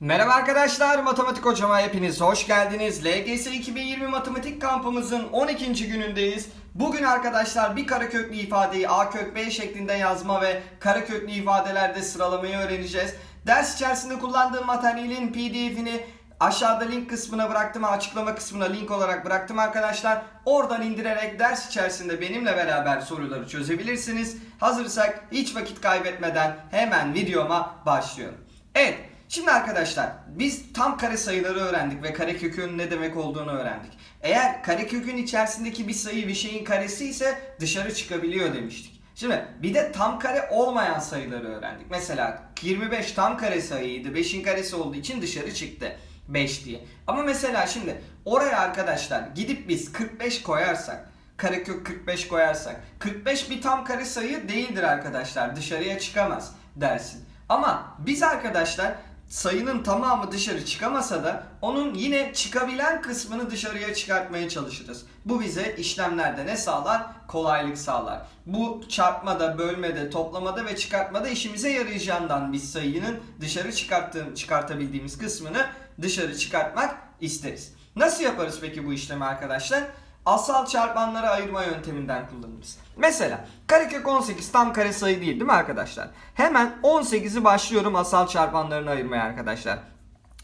Merhaba arkadaşlar, matematik hocama hepiniz hoş geldiniz. LGS 2020 matematik kampımızın 12. günündeyiz. Bugün arkadaşlar bir kareköklü ifadeyi A kök B şeklinde yazma ve kareköklü ifadelerde sıralamayı öğreneceğiz. Ders içerisinde kullandığım materyalin pdf'ini aşağıda link kısmına bıraktım, açıklama kısmına link olarak bıraktım arkadaşlar. Oradan indirerek ders içerisinde benimle beraber soruları çözebilirsiniz. Hazırsak hiç vakit kaybetmeden hemen videoma başlıyorum. Evet, Şimdi arkadaşlar biz tam kare sayıları öğrendik ve karekökün ne demek olduğunu öğrendik. Eğer karekökün içerisindeki bir sayı bir şeyin karesi ise dışarı çıkabiliyor demiştik. Şimdi bir de tam kare olmayan sayıları öğrendik. Mesela 25 tam kare sayıydı. 5'in karesi olduğu için dışarı çıktı. 5 diye. Ama mesela şimdi oraya arkadaşlar gidip biz 45 koyarsak karekök 45 koyarsak 45 bir tam kare sayı değildir arkadaşlar. Dışarıya çıkamaz dersin. Ama biz arkadaşlar sayının tamamı dışarı çıkamasa da onun yine çıkabilen kısmını dışarıya çıkartmaya çalışırız. Bu bize işlemlerde ne sağlar? Kolaylık sağlar. Bu çarpmada, bölmede, toplamada ve çıkartmada işimize yarayacağından biz sayının dışarı çıkarttığım, çıkartabildiğimiz kısmını dışarı çıkartmak isteriz. Nasıl yaparız peki bu işlemi arkadaşlar? Asal çarpanlara ayırma yönteminden kullanırız. Mesela karekök 18 tam kare sayı değil değil mi arkadaşlar? Hemen 18'i başlıyorum asal çarpanlarına ayırmaya arkadaşlar.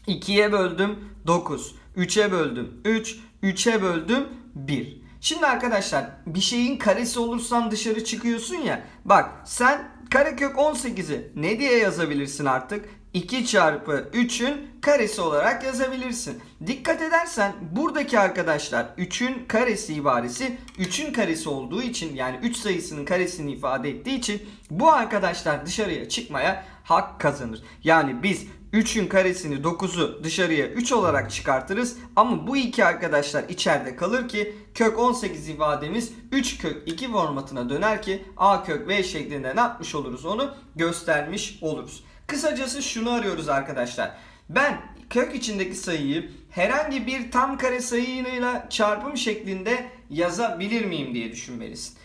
2'ye böldüm 9, 3'e böldüm 3, 3'e böldüm 1. Şimdi arkadaşlar bir şeyin karesi olursan dışarı çıkıyorsun ya. Bak sen karekök 18'i ne diye yazabilirsin artık? 2 çarpı 3'ün karesi olarak yazabilirsin. Dikkat edersen buradaki arkadaşlar 3'ün karesi ibaresi 3'ün karesi olduğu için yani 3 sayısının karesini ifade ettiği için bu arkadaşlar dışarıya çıkmaya hak kazanır. Yani biz 3'ün karesini 9'u dışarıya 3 olarak çıkartırız ama bu iki arkadaşlar içeride kalır ki kök 18 ifademiz 3 kök 2 formatına döner ki a kök b şeklinde ne yapmış oluruz onu göstermiş oluruz. Kısacası şunu arıyoruz arkadaşlar. Ben kök içindeki sayıyı herhangi bir tam kare sayıyla çarpım şeklinde yazabilir miyim diye düşünmelisin.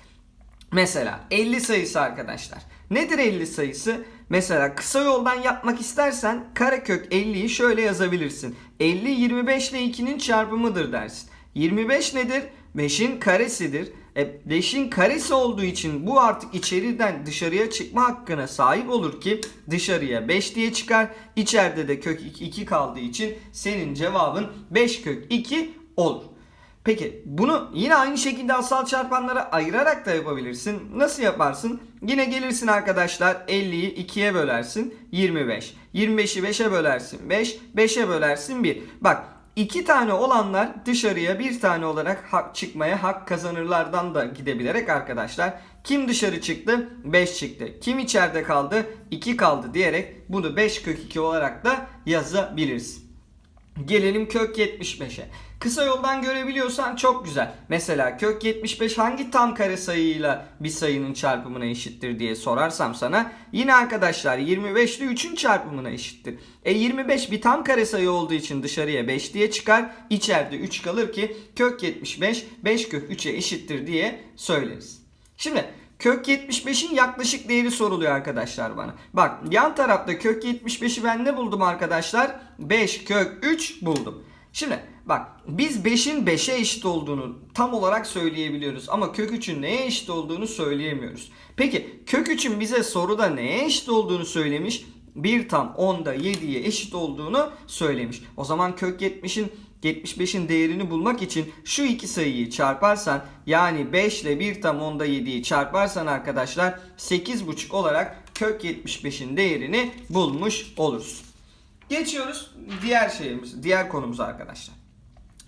Mesela 50 sayısı arkadaşlar. Nedir 50 sayısı? Mesela kısa yoldan yapmak istersen karekök 50'yi şöyle yazabilirsin. 50 25 ile 2'nin çarpımıdır dersin. 25 nedir? 5'in karesidir. E 5'in karesi olduğu için bu artık içeriden dışarıya çıkma hakkına sahip olur ki dışarıya 5 diye çıkar. İçeride de kök 2 kaldığı için senin cevabın 5 kök 2 olur. Peki bunu yine aynı şekilde asal çarpanlara ayırarak da yapabilirsin. Nasıl yaparsın? Yine gelirsin arkadaşlar 50'yi 2'ye bölersin 25. 25'i 5'e bölersin 5. 5'e bölersin 1. Bak iki tane olanlar dışarıya bir tane olarak hak çıkmaya hak kazanırlardan da gidebilerek arkadaşlar. Kim dışarı çıktı? 5 çıktı. Kim içeride kaldı? 2 kaldı diyerek bunu 5 kök 2 olarak da yazabiliriz. Gelelim kök 75'e. Kısa yoldan görebiliyorsan çok güzel. Mesela kök 75 hangi tam kare sayıyla bir sayının çarpımına eşittir diye sorarsam sana yine arkadaşlar 25 ile 3'ün çarpımına eşittir. E 25 bir tam kare sayı olduğu için dışarıya 5 diye çıkar. İçeride 3 kalır ki kök 75 5 kök 3'e eşittir diye söyleriz. Şimdi Kök 75'in yaklaşık değeri soruluyor arkadaşlar bana. Bak yan tarafta kök 75'i ben ne buldum arkadaşlar? 5 kök 3 buldum. Şimdi bak biz 5'in 5'e eşit olduğunu tam olarak söyleyebiliyoruz ama kök 3'ün neye eşit olduğunu söyleyemiyoruz. Peki kök 3'ün bize soruda neye eşit olduğunu söylemiş? 1 tam 10'da 7'ye eşit olduğunu söylemiş. O zaman kök 70'in 75'in değerini bulmak için şu iki sayıyı çarparsan yani 5 ile 1 tam 10'da 7'yi çarparsan arkadaşlar 8,5 olarak kök 75'in değerini bulmuş oluruz. Geçiyoruz diğer şeyimiz, diğer konumuza arkadaşlar.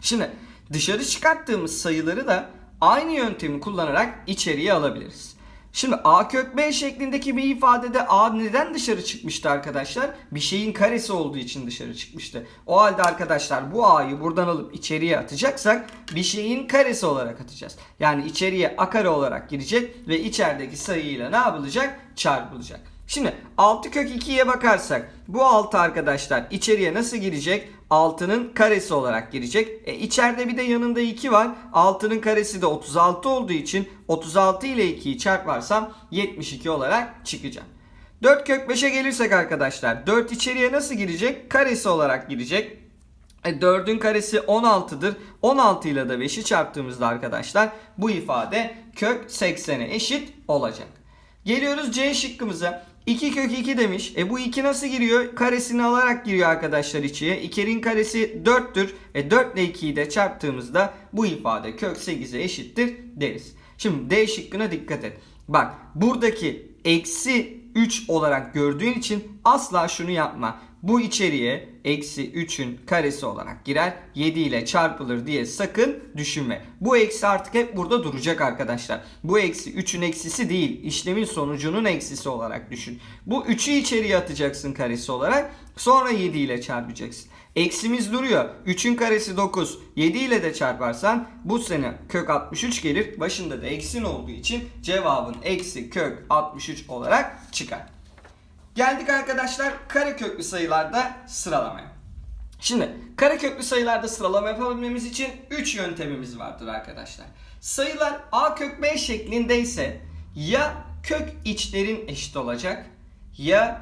Şimdi dışarı çıkarttığımız sayıları da aynı yöntemi kullanarak içeriye alabiliriz. Şimdi a kök b şeklindeki bir ifadede a neden dışarı çıkmıştı arkadaşlar? Bir şeyin karesi olduğu için dışarı çıkmıştı. O halde arkadaşlar bu a'yı buradan alıp içeriye atacaksak bir şeyin karesi olarak atacağız. Yani içeriye a kare olarak girecek ve içerideki sayıyla ne yapılacak? Çarpılacak. Şimdi 6 kök 2'ye bakarsak bu 6 arkadaşlar içeriye nasıl girecek? 6'nın karesi olarak girecek. E içeride bir de yanında 2 var. 6'nın karesi de 36 olduğu için 36 ile 2'yi çarparsam 72 olarak çıkacak. 4 kök 5'e gelirsek arkadaşlar 4 içeriye nasıl girecek? Karesi olarak girecek. E, 4'ün karesi 16'dır. 16 ile de 5'i çarptığımızda arkadaşlar bu ifade kök 80'e eşit olacak. Geliyoruz C şıkkımıza. 2 kök 2 demiş. E bu 2 nasıl giriyor? Karesini alarak giriyor arkadaşlar içiye. 2'nin karesi 4'tür. E 4 ile 2'yi de çarptığımızda bu ifade kök 8'e eşittir deriz. Şimdi D şıkkına dikkat et. Bak buradaki eksi 3 olarak gördüğün için asla şunu yapma. Bu içeriye eksi 3'ün karesi olarak girer 7 ile çarpılır diye sakın düşünme. Bu eksi artık hep burada duracak arkadaşlar. Bu eksi 3'ün eksisi değil işlemin sonucunun eksisi olarak düşün. Bu 3'ü içeriye atacaksın karesi olarak sonra 7 ile çarpacaksın. Eksimiz duruyor. 3'ün karesi 9. 7 ile de çarparsan bu sene kök 63 gelir. Başında da eksin olduğu için cevabın eksi kök 63 olarak çıkar. Geldik arkadaşlar kareköklü sayılarda sıralamaya. Şimdi kareköklü sayılarda sıralama yapabilmemiz için 3 yöntemimiz vardır arkadaşlar. Sayılar a kök b şeklindeyse ya kök içlerin eşit olacak ya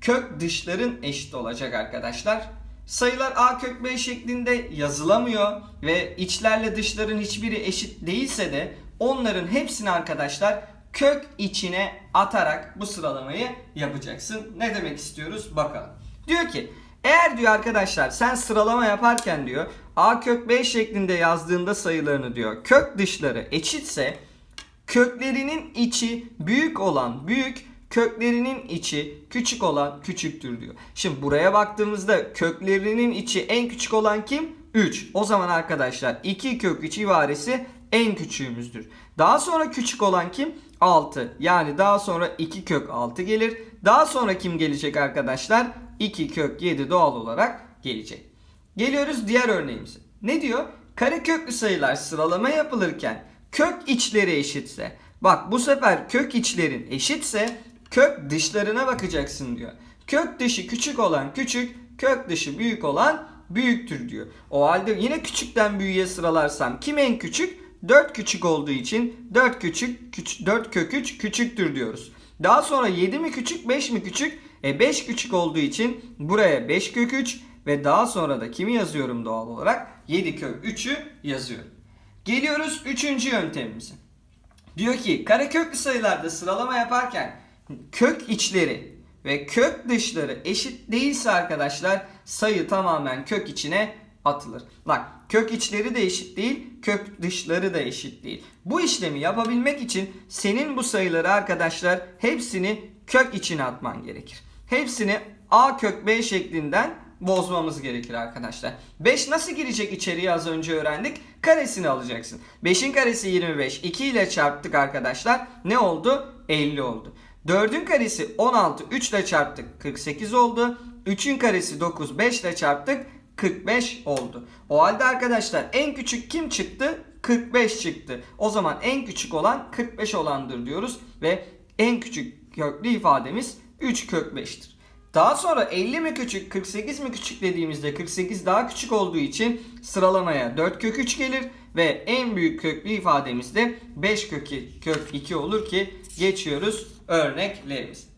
kök dışların eşit olacak arkadaşlar. Sayılar a kök b şeklinde yazılamıyor ve içlerle dışların hiçbiri eşit değilse de onların hepsini arkadaşlar kök içine atarak bu sıralamayı yapacaksın. Ne demek istiyoruz bakalım. Diyor ki eğer diyor arkadaşlar sen sıralama yaparken diyor a kök b şeklinde yazdığında sayılarını diyor kök dışları eşitse köklerinin içi büyük olan büyük köklerinin içi küçük olan küçüktür diyor. Şimdi buraya baktığımızda köklerinin içi en küçük olan kim? 3. O zaman arkadaşlar 2 kök 3 ibaresi en küçüğümüzdür. Daha sonra küçük olan kim? 6. Yani daha sonra 2 kök 6 gelir. Daha sonra kim gelecek arkadaşlar? 2 kök 7 doğal olarak gelecek. Geliyoruz diğer örneğimize. Ne diyor? Kareköklü sayılar sıralama yapılırken kök içleri eşitse. Bak bu sefer kök içlerin eşitse kök dışlarına bakacaksın diyor. Kök dışı küçük olan küçük, kök dışı büyük olan büyüktür diyor. O halde yine küçükten büyüğe sıralarsam kim en küçük? 4 küçük olduğu için 4 küçük, küç, 4 kök 3 küçüktür diyoruz. Daha sonra 7 mi küçük 5 mi küçük? E 5 küçük olduğu için buraya 5 kök 3 ve daha sonra da kimi yazıyorum doğal olarak? 7 kök 3'ü yazıyorum. Geliyoruz 3. yöntemimize. Diyor ki kareköklü sayılarda sıralama yaparken kök içleri ve kök dışları eşit değilse arkadaşlar sayı tamamen kök içine atılır. Bak kök içleri de eşit değil, kök dışları da eşit değil. Bu işlemi yapabilmek için senin bu sayıları arkadaşlar hepsini kök içine atman gerekir. Hepsini a kök b şeklinden bozmamız gerekir arkadaşlar. 5 nasıl girecek içeriye az önce öğrendik. Karesini alacaksın. 5'in karesi 25. 2 ile çarptık arkadaşlar. Ne oldu? 50 oldu. 4'ün karesi 16. 3 ile çarptık. 48 oldu. 3'ün karesi 9. 5 ile çarptık. 45 oldu. O halde arkadaşlar en küçük kim çıktı? 45 çıktı. O zaman en küçük olan 45 olandır diyoruz ve en küçük köklü ifademiz 3 kök 5'tir. Daha sonra 50 mi küçük 48 mi küçük dediğimizde 48 daha küçük olduğu için sıralamaya 4 kök 3 gelir ve en büyük köklü ifademiz de 5 kök 2, kök 2 olur ki geçiyoruz örneklerimiz.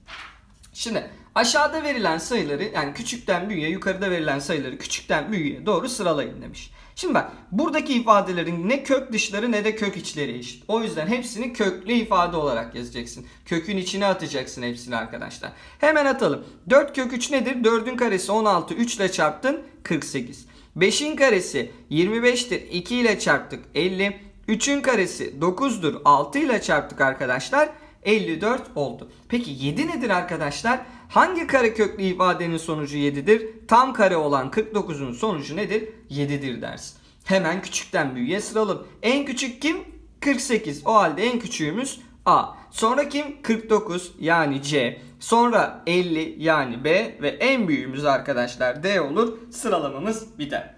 Şimdi aşağıda verilen sayıları yani küçükten büyüğe yukarıda verilen sayıları küçükten büyüğe doğru sıralayın demiş. Şimdi bak buradaki ifadelerin ne kök dışları ne de kök içleri eşit. O yüzden hepsini köklü ifade olarak yazacaksın. Kökün içine atacaksın hepsini arkadaşlar. Hemen atalım. 4 kök 3 nedir? 4'ün karesi 16. 3 ile çarptın 48. 5'in karesi 25'tir. 2 ile çarptık 50. 3'ün karesi 9'dur. 6 ile çarptık arkadaşlar. 54 oldu. Peki 7 nedir arkadaşlar? Hangi kare köklü ifadenin sonucu 7'dir? Tam kare olan 49'un sonucu nedir? 7'dir dersin. Hemen küçükten büyüğe sıralım. En küçük kim? 48. O halde en küçüğümüz A. Sonra kim? 49 yani C. Sonra 50 yani B ve en büyüğümüz arkadaşlar D olur. Sıralamamız biter.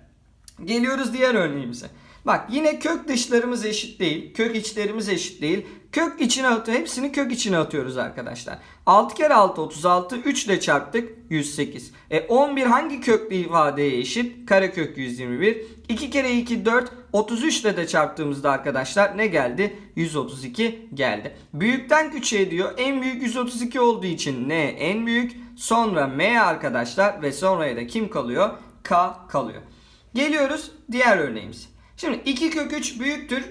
Geliyoruz diğer örneğimize. Bak yine kök dışlarımız eşit değil. Kök içlerimiz eşit değil. Kök içine atıyor. Hepsini kök içine atıyoruz arkadaşlar. 6 kere 6 36. 3 ile çarptık 108. E 11 hangi köklü ifadeye eşit? Karekök 121. 2 kere 2 4. 33 ile de çarptığımızda arkadaşlar ne geldi? 132 geldi. Büyükten küçüğe diyor. En büyük 132 olduğu için n en büyük. Sonra m arkadaşlar ve sonraya da kim kalıyor? K kalıyor. Geliyoruz diğer örneğimiz. Şimdi 2 kök 3 büyüktür.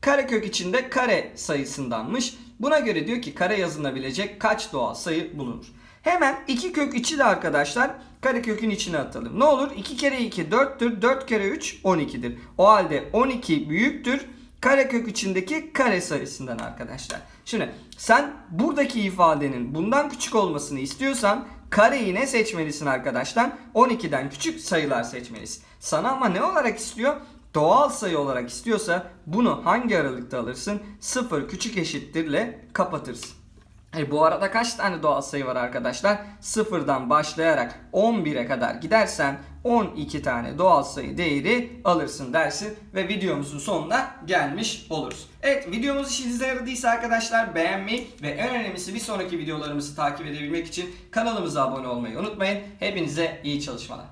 Karekök içinde kare sayısındanmış. Buna göre diyor ki kare yazılabilecek kaç doğal sayı bulunur? Hemen 2 kök 3'ü de arkadaşlar karekökün içine atalım. Ne olur? 2 kere 2 4'tür. 4 kere 3 12'dir. O halde 12 büyüktür. Karekök içindeki kare sayısından arkadaşlar. Şimdi sen buradaki ifadenin bundan küçük olmasını istiyorsan kareyi ne seçmelisin arkadaşlar? 12'den küçük sayılar seçmelisin. Sana ama ne olarak istiyor? Doğal sayı olarak istiyorsa bunu hangi aralıkta alırsın? 0 küçük eşittirle kapatırsın. E bu arada kaç tane doğal sayı var arkadaşlar? Sıfırdan başlayarak 11'e kadar gidersen 12 tane doğal sayı değeri alırsın dersin ve videomuzun sonuna gelmiş oluruz. Evet videomuz işinize yaradıysa arkadaşlar beğenmeyi ve en önemlisi bir sonraki videolarımızı takip edebilmek için kanalımıza abone olmayı unutmayın. Hepinize iyi çalışmalar.